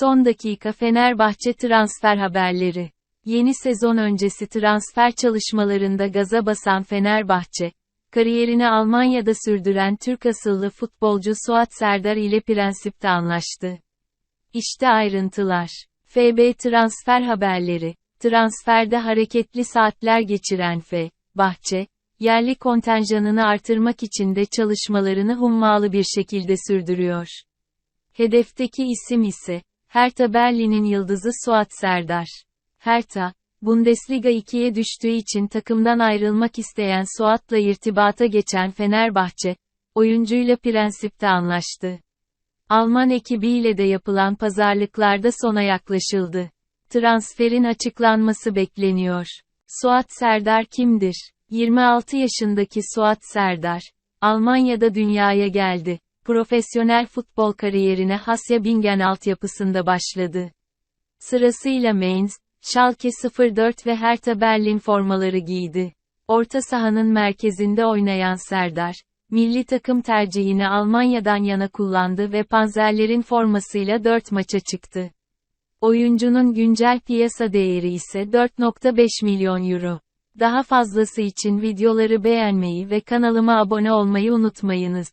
Son dakika Fenerbahçe transfer haberleri. Yeni sezon öncesi transfer çalışmalarında gaza basan Fenerbahçe, kariyerini Almanya'da sürdüren Türk asıllı futbolcu Suat Serdar ile Prensip'te anlaştı. İşte ayrıntılar. FB transfer haberleri. Transferde hareketli saatler geçiren F. Bahçe, yerli kontenjanını artırmak için de çalışmalarını hummalı bir şekilde sürdürüyor. Hedefteki isim ise, Hertha Berlin'in yıldızı Suat Serdar. Hertha, Bundesliga 2'ye düştüğü için takımdan ayrılmak isteyen Suat'la irtibata geçen Fenerbahçe, oyuncuyla prensipte anlaştı. Alman ekibiyle de yapılan pazarlıklarda sona yaklaşıldı. Transferin açıklanması bekleniyor. Suat Serdar kimdir? 26 yaşındaki Suat Serdar, Almanya'da dünyaya geldi. Profesyonel futbol kariyerine Hasya Bingen altyapısında başladı. Sırasıyla Mainz, Schalke 04 ve Hertha Berlin formaları giydi. Orta sahanın merkezinde oynayan Serdar, milli takım tercihini Almanya'dan yana kullandı ve Panzerlerin formasıyla 4 maça çıktı. Oyuncunun güncel piyasa değeri ise 4.5 milyon euro. Daha fazlası için videoları beğenmeyi ve kanalıma abone olmayı unutmayınız.